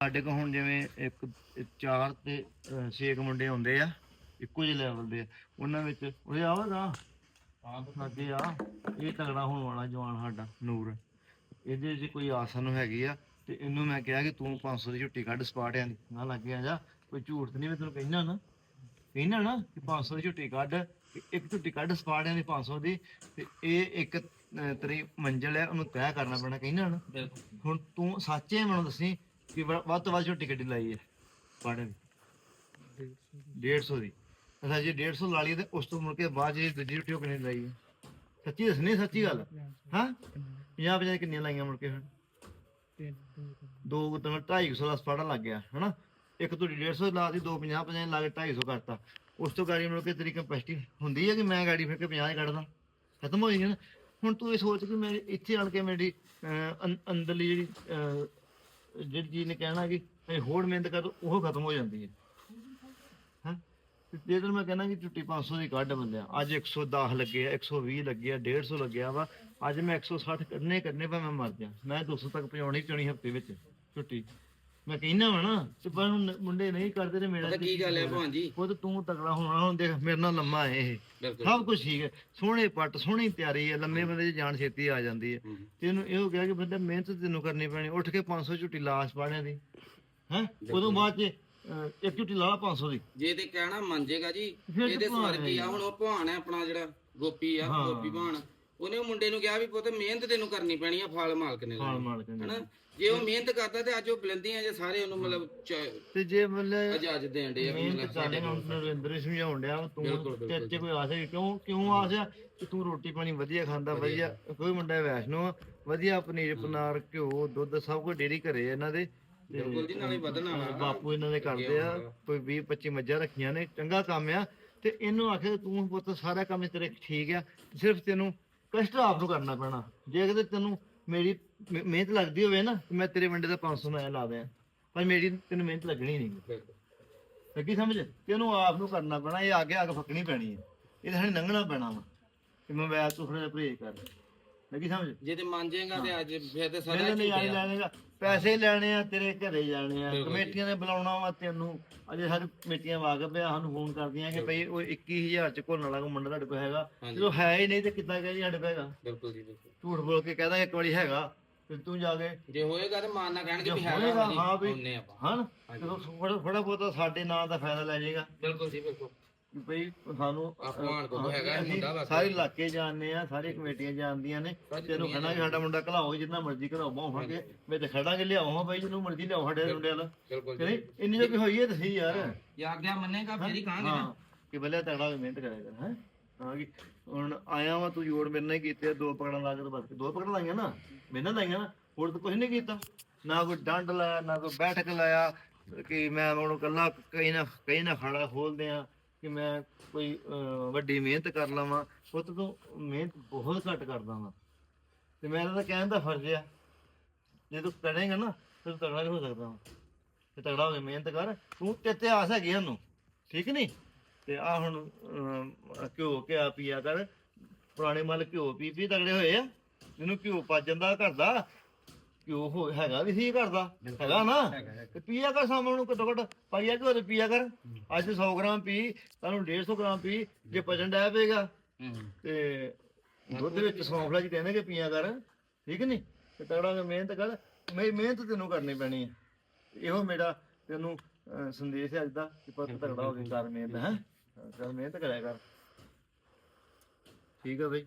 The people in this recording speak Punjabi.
ਸਾਡੇ ਕੋਲ ਹੁਣ ਜਿਵੇਂ ਇੱਕ ਚਾਰ ਤੇ ਛੇ ਕੁ ਮੁੰਡੇ ਹੁੰਦੇ ਆ ਇੱਕੋ ਜਿਹੇ ਲੈਵਲ ਦੇ ਆ। ਉਹਨਾਂ ਵਿੱਚ ਉਹ ਆਵਾਗਾ ਆਹ ਸਾਡੇ ਆ। ਇਹ ਤਗੜਾ ਹੋਣ ਵਾਲਾ ਜਵਾਨ ਸਾਡਾ ਨੂਰ। ਇਹਦੇ 'ਚ ਕੋਈ ਆਸ ਨੂੰ ਹੈਗੀ ਆ ਤੇ ਇਹਨੂੰ ਮੈਂ ਕਿਹਾ ਕਿ ਤੂੰ 500 ਦੀ ਛੁੱਟੀ ਕੱਢ ਸਪਾਟਿਆਂ ਦੀ। ਨਾ ਲੱਗੇ ਆ ਜਾ ਕੋਈ ਝੂਠ ਤੇ ਨਹੀਂ ਮੈਂ ਤੈਨੂੰ ਕਹਿਣਾ ਨਾ। ਕਹਿਣਾ ਨਾ ਕਿ 500 ਦੀ ਛੁੱਟੀ ਕੱਢ ਇੱਕ ਛੁੱਟੀ ਕੱਢ ਸਪਾਟਿਆਂ ਦੀ 500 ਦੀ ਤੇ ਇਹ ਇੱਕ ਤੇਰੀ ਮੰਜ਼ਿਲ ਹੈ ਉਹਨੂੰ ਤੈਅ ਕਰਨਾ ਪੈਣਾ ਕਹਿਣਾ ਨਾ। ਹੁਣ ਤੂੰ ਸੱਚੇ ਮੈਨੂੰ ਦੱਸੀ ਕਿ ਵ- ਵੱਧ ਤੋਂ ਵੱਧ ਛੋਟੀ ਗੱਡੀ ਲਾਈ ਹੈ ਪਾੜੇ ਦੀ। 150 ਦੀ। ਅੱਛਾ ਜੀ 150 ਲਾ ਲਈ ਤੇ ਉਸ ਤੋਂ ਮੁੜ ਕੇ ਬਾਅਦ ਜਿਹੜੀ ਦੂਜੀ ਛੁੱਟੀ ਉਹ ਕਿੰਨੀ ਲਾਈ ਹੈ? ਸੱਚੀ ਦੱਸਣੀ ਸੱਚੀ ਗੱਲ? ਹਾਂ? 50 50 ਕਿੰਨੀਆਂ ਲਾਈਆਂ ਮੁੜ ਕੇ ਫਿਰ ਦੋ ਤਾਂ 250 ਦਾ ਸਪਾੜਾ ਲੱਗ ਗਿਆ ਹਨਾ? ਇੱਕ ਤੋਂ 150 ਲਾ ਦੀ ਦੋ 50 50 ਲਾ ਕੇ 250 ਕਰਤਾ। ਉਸ ਤੋਂ ਗਾੜੀ ਮੁੜ ਕੇ ਤੇਰੀ ਕੈਪੈਸਿਟੀ ਹੁੰਦੀ ਹੈ ਕਿ ਮੈਂ ਗਾੜੀ ਫਿਰ ਕੇ 50 ਹੀ ਕੱਢਦਾ? ਖਤਮ ਹੋ ਗਈ ਨਾ? ਹੁਣ ਤੂੰ ਇਹ ਸੋਚ ਕਿ ਮੈਂ ਇੱਥੇ ਆਣ ਕੇ ਮੇਰੀ ਅਹ, ਅੰ- ਅੰਦਰਲੀ ਜਿਹੜੀ ਅਹ, ਜਿਹੜੀ ਚੀਜ਼ ਨੇ ਕਹਿਣਾ ਕਿ ਅਸੀਂ ਹੋਰ ਮਿਹਨਤ ਕਰ, ਉਹ ਖਤਮ ਹੋ ਜਾਂਦੀ ਹੈ। ਹਾਂ? ਜੇ ਤੈਨੂੰ ਮੈਂ ਕਹਿੰਦਾ ਕਿ ਟੁੱਟੀ 500 ਦੀ ਕੱਢ ਬੰਦਿਆ, ਅੱਜ 110 ਲੱਗੇ ਆ 120 ਲੱਗੇ ਆ 150 ਲੱਗਿਆ ਵਾ, ਅੱਜ ਮੈਂ 160 ਕੱਢਨੇ ਕੱਢਨੇ ਪਾ ਮੈਂ ਮਰ ਜਾ। ਮੈਂ 200 ਤੱਕ ਪਹੁੰਚਾਉਣੀ ਪਹੁੰਚਾਉਣੀ ਹਫ਼ਤੇ ਵਿੱਚ ਛੁੱਟੀ ਮੈਂ ਕਹਿੰਦਾ ਵਾ ਨਾ ਤੇ ਪਰ ਹੁਣ ਮੁੰਡੇ ਨਹੀਂ ਕਰਦੇ ਤੇ ਮੇਰਾ ਪਤਾ ਕੀ ਗੱਲ ਹੈ ਭਾਂ ਜੀ? ਖੁਦ ਤੂੰ ਤਗੜਾ ਹੋਣਾ ਹੁਣ ਦੇਖ ਮੇਰੇ ਨਾਲ ਲੰਮਾ ਹੈ ਇਹ। ਬਿਲਕੁਲ। ਸਭ ਕੁਝ ਠੀਕ ਹੈ। ਸੋਹਣੇ ਪੱਟ ਸੋਹਣੀ ਤਿਆਰੀ ਹੈ ਲੰਮੇ ਬੰਦੇ ਦੀ ਜਾਨ ਛੇਤੀ ਆ ਜਾਂਦੀ ਹੈ। ਹੂੰ। ਤੈਨੂੰ ਇਹੋ ਕਿਹਾ ਕਿ ਬੰਦਾ ਮਿਹਨਤ ਤੈਨੂੰ ਕਰਨੀ ਪੈਣੀ ਉੱਠ ਕੇ 500 ਝੁੱਟੀ ਲਾਸ਼ ਪਾੜਿਆਂ ਦੀ। ਹੈ? ਉਦੋਂ ਬਾਅਦ ਚ ਅਹ, ਇੱਕ ਝੁੱਟੀ ਲਾ ਲਾ 500 ਦੀ। ਜੇ ਤੇ ਕਹਿਣਾ ਮੰਨ ਜੇਗਾ ਜੀ ਫਿਰ ਇਹਦੇ ਤਾਂ ਭਾਣ ਸਵਰਗੀ ਆ ਹੁਣ ਉਹ ਭਾਣ ਹੈ ਆਪਣਾ ਜਿਹੜਾ ਗੋਪੀ ਆ ਹਾਂ। ਗੋਪੀ ਭਾਣ ਉਹਨੇ ਉਹ ਮੁੰਡੇ ਨੂੰ ਕਿਹਾ ਵੀ ਪੁੱਤ ਮਿਹਨਤ ਤੈਨੂੰ ਕਰਨੀ ਪੈਣੀ ਆ ਫਲ ਮਾਲਕ ਨੇ ਹਾਲ ਦੇਣਾ। ਮਾਰ ਕੇ ਹਨਾ? ਜੇ ਉਹ ਮਿਹਨਤ ਕਰਦਾ ਤੇ ਅੱਜ ਉਹ ਬੁਲੰਦੀਆਂ ਜੇ ਸਾਰੇ ਉਹਨੂੰ ਮਤਲਬ ਚ- ਤੇ ਜੇ ਮਤਲਬ ਇਜਾਜ਼ਤ ਦੇਣ ਦੇ ਆ ਵੀ ਮਿਹਨਤ ਮਤਲਬ ਕਰਦੇ ਨੂੰ ਨਰਿੰਦਰ ਹੀ ਸਮਝਾਉਣ ਡਿਆ ਵਾ, ਬਿਲਕੁਲ, ਤੂੰ ਬਿਲਕੁਲ। ਤੇਰੇ 'ਚ ਕੋਈ ਆਸ ਹੈ ਕਿਉਂ ਕਿਉਂ ਆਸ ਆ ਕਿ ਤੂੰ ਰੋਟੀ ਪਾਣੀ ਵਧੀਆ ਖਾਂਦਾ ਵਧੀਆ। ਕੋਈ ਮੁੰਡਾ ਵੈਸ਼ਨੋ ਆ, ਵਧੀਆ ਪਨੀਰ ਪਨਾਰ ਘਿਓ ਦੁੱਧ ਸਭ ਕੁਝ ਡੇਰੀ ਘਰੇ ਆ ਇਹਨਾਂ ਦੇ। ਤੇ ਬਿਲਕੁਲ ਜੀ ਨਾਲੇ ਵਧਣਾ ਵਾ। ਬਾਪੂ ਇਹਨਾਂ ਦੇ ਕਰਦੇ ਆ ਕੋਈ 20 25 ਮੱਝਾਂ ਰੱਖੀਆਂ ਨੇ ਚੰਗਾ ਕੰਮ ਆ। ਤੇ ਇਹਨੂੰ ਆਖੇ ਤੂੰ ਪੁੱਤ ਸਾਰਾ ਕੰਮ ਤੇਰੇ ਠੀਕ ਆ ਸਿਰਫ ਤੈਨੂੰ ਕਸ਼ਟ ਆਪ ਨੂੰ ਕਰਨਾ ਪੈਣਾ। ਜੇ ਕਿਤੇ ਤੈਨੂੰ ਮੇਰੀ ਮਿਹ- ਮਿਹਨਤ ਲੱਗਦੀ ਹੋਵੇ ਨਾ ਤੇ ਮੈਂ ਤੇਰੇ ਵੰਡੇ ਦਾ 500 ਮੈਂ ਲਾ ਦਿਆਂ। ਪਰ ਮੇਰੀ ਤੈਨੂੰ ਮਿਹਨਤ ਲੱਗਣੀ ਨਹੀਂ। ਬਿਲਕੁਲ। ਲੱਗੀ ਸਮਝ? ਤੈਨੂੰ ਆਪ ਨੂੰ ਕਰਨਾ ਪੈਣਾ ਇਹ ਅੱਗੇ ਅੱਗ ਫੱਕਣੀ ਪੈਣੀ ਹੈ। ਇਹ ਤਾਂ ਲੰਘਣਾ ਪੈਣਾ ਵਾ। ਕਿ ਮੈਂ ਵੈਸ ਤੋਂ ਥੋੜਾ ਪਰਹੇਜ਼ ਕਰ ਲੱਗੀ ਸਮਝ? ਜੇ ਤੇ ਮੰਨ ਜਾਏਗਾ ਤੇ ਅੱਜ ਫਿਰ ਤੇ ਸਾਰਾ ਮੇਰੇ ਨਹੀਂ ਆਈ ਝੂਠਿਆ। ਲੈਣੇਗਾ ਪੈਸੇ ਲੈਣੇ ਆ ਤੇਰੇ ਘਰੇ ਜਾਣੇ ਆ। ਕਮੇਟੀਆਂ ਨੇ ਬੁਲਾਉਣਾ ਵਾ ਤੈਨੂੰ। ਅਜੇ ਸਾਡੇ ਕਮੇਟੀਆਂ ਵਾਕਫ ਆ ਸਾਨੂੰ ਫੋਨ ਕਰਦੀਆਂ ਕਿ ਭਈ ਉਹ 21000 ਚ ਘੋਲਣ ਵਾਲਾ ਕੋਈ ਮੁੰਡਾ ਤੁਹਾਡੇ ਕੋਲ ਹੈਗਾ। ਹਾਂਜੀ। ਜਦੋਂ ਹੈ ਹੀ ਨਹੀਂ ਤੇ ਕਿੱਦਾਂ ਕਹੇ ਜੀ ਸਾਡੇ ਕੋਲ ਹੈਗਾ। ਬਿਲਕੁਲ ਜੀ ਬਿਲਕੁਲ। ਝੂਠ ਬੋਲ ਕੇ ਕਹਦਾ ਇੱਕ ਵਾਰੀ ਹੈਗਾ ਤੇ ਤੂੰ ਜਾ ਕੇ ਜੇ ਹੋਏਗਾ ਤੇ ਮਾਨ ਨਾ ਕਹਿਣਗੇ ਵੀ ਜੇ ਹੈਗਾ ਹੋਏਗਾ, ਹਾਂ ਵੀ- ਆਪਾਂ। ਹਨ? ਜਦੋਂ ਥੋੜਾ ਥੋੜਾ ਬਹੁਤਾ ਸਾਡੇ ਨਾਂ ਦਾ ਫਾਇਦਾ ਲੈ ਜਾਏਗਾ। ਬਿਲਕੁਲ ਜੀ ਬਿਲਕੁਲ। ਕਿ ਭਈ ਸਾਨੂੰ ਆਪਵਾਨ ਕੋਲ ਹੈਗਾ ਮੁੰਡਾ ਬਸ ਸਾਰੇ ਇਲਾਕੇ ਜਾਣਦੇ ਆ ਸਾਰੀ ਕਮੇਟੀਆਂ ਜਾਣਦੀਆਂ ਨੇ। ਤੈਨੂੰ ਖੜਾ ਕਿ ਸਾਡਾ ਮੁੰਡਾ ਘਲਾਓ ਜਿੰਨਾ ਮਰਜ਼ੀ ਘਲਾਓ ਹੋਵਾਂਗੇ ਮੈਂ ਤੇ ਖੜਾਂਗੇ ਲਿਆਓ ਬਾਈ ਜਿਹਨੂੰ ਮਰਜ਼ੀ ਲਿਆਓ ਸਾਡੇ ਮੁੰਡਿਆਂ ਦਾ। ਬਿਲਕੁਲ ਕਿ ਜੀ ਨਹੀਂ ਇੰਨੀ ਜੋ ਵੀ ਹੋਈ ਹੈ ਤੁਸੀਂ ਯਾਰ। ਇਹ ਆਗਿਆ ਮੰਨੇਗਾ ਫੇਰ ਹੀ ਕਹਾਂਗੇ ਨਾ। ਕਿ ਬੱਲੇ ਤਗੜਾ ਕੇ ਮਿਹਨਤ ਕਰਿਆ ਕਰ ਹੈ। ਹਾਂ ਕਿ ਹੁਣ ਆਇਆ ਵਾ ਤੂੰ ਜੋੜ ਮੇਰੇ ਨਾਲ ਹੀ ਕੀਤੇ ਦੋ ਪਕੜਾਂ ਲਾ ਕੇ ਬਸ। ਦੋ ਪਕੜਾਂ ਲਾਈਆਂ ਨਾ ਮੇਰੇ ਨਾਲ ਲਾਈਆਂ ਨਾ ਹੋਰ ਤਾਂ ਕੁਝ ਨਹੀਂ ਕੀਤਾ। ਨਾ ਕੋਈ ਡੰਡ ਲਾਇਆ ਨਾ ਕੋਈ ਬੈਠਕ ਲਾਇਆ ਕਿ ਮੈਂ ਉਹਨੂੰ ਕੱਲਾ ਕਈ ਨਾ ਕਈ ਨਾ ਖੜਾ ਖੋਲਦੇ ਆ। ਕਿ ਮੈਂ ਕੋਈ ਅਹ, ਵੱਡੀ ਮਿਹਨਤ ਕਰ ਲਵਾਂ ਪੁੱਤ ਤੂੰ ਮਿਹਨਤ ਬਹੁਤ ਘੱਟ ਕਰਦਾ ਵਾਂ। ਤੇ ਮੇਰਾ ਤਾਂ ਕਹਿਣ ਦਾ ਫਰਜ਼ ਆ ਜੇ ਤੂੰ ਕਰੇਂਗਾ ਨਾ ਫਿਰ ਤੂੰ ਤਗੜਾ ਵੀ ਹੋ ਸਕਦਾ ਵਾਂ। ਤੇ ਤਗੜਾ ਹੋ ਕੇ ਮਿਹਨਤ ਕਰ ਤੂੰ ਤੇ ਤੇ ਆਸ ਸਾਨੂੰ ਠੀਕ ਨਹੀਂ ਤੇ ਆ ਹੁਣ ਅਮ, ਘਿਓ ਘਿਆ ਪੀਆ ਕਰ ਪੁਰਾਣੇ ਮਲ ਘਿਓ ਪੀ ਪੀ ਤਗੜੇ ਹੋਏ ਆ। ਜਿਹਨੂੰ ਘਿਓ ਪਾ ਜਾਂਦਾ ਘਰ ਦਾ ਘਿਓ ਹੋ ਹੈਗਾ ਵੀ ਸੀ ਘਰ ਦਾ। ਹੈਗਾ ਨਾ? ਤੇ ਪੀਆ ਕਰ ਸਾਹਮਣੇ ਨੂੰ ਘੱਟੋ ਘੱਟ ਪਾਈਆ ਘਿਓ ਤੇ ਪੀਆ ਕਰ। ਅੱਜ 100 ਗ੍ਰਾਮ ਪੀ ਤੁਹਾਨੂੰ 150 ਗ੍ਰਾਮ ਪੀ ਜੇ ਪਚਣ ਡੈ ਪਏਗਾ। ਤੇ ਦੁੱਧ ਵਿੱਚ ਸੌਂਫਲਾ ਜੀ ਕਹਿੰਦੇ ਕਿ ਪੀਆ ਕਰ। ਠੀਕ ਨਹੀਂ ਤੇ ਤਗੜਾ ਮਿਹਨਤ ਕਰ। ਮੇਰੀ ਮਿਹਨਤ ਤੈਨੂੰ ਕਰਨੀ ਪੈਣੀ ਹੈ ਇਹੋ ਮੇਰਾ ਤੈਨੂੰ ਸੰਦੇਸ਼ ਹੈ ਅੱਜ ਦਾ ਕਿ ਪੁੱਤ ਤਗੜਾ ਹੋ ਕੇ ਕਰ ਮਿਹਨਤ ਹੈ? ਕਰ ਮਿਹਨਤ ਕਰਿਆ ਕਰ। ਠੀਕ ਹੈ ਬਈ।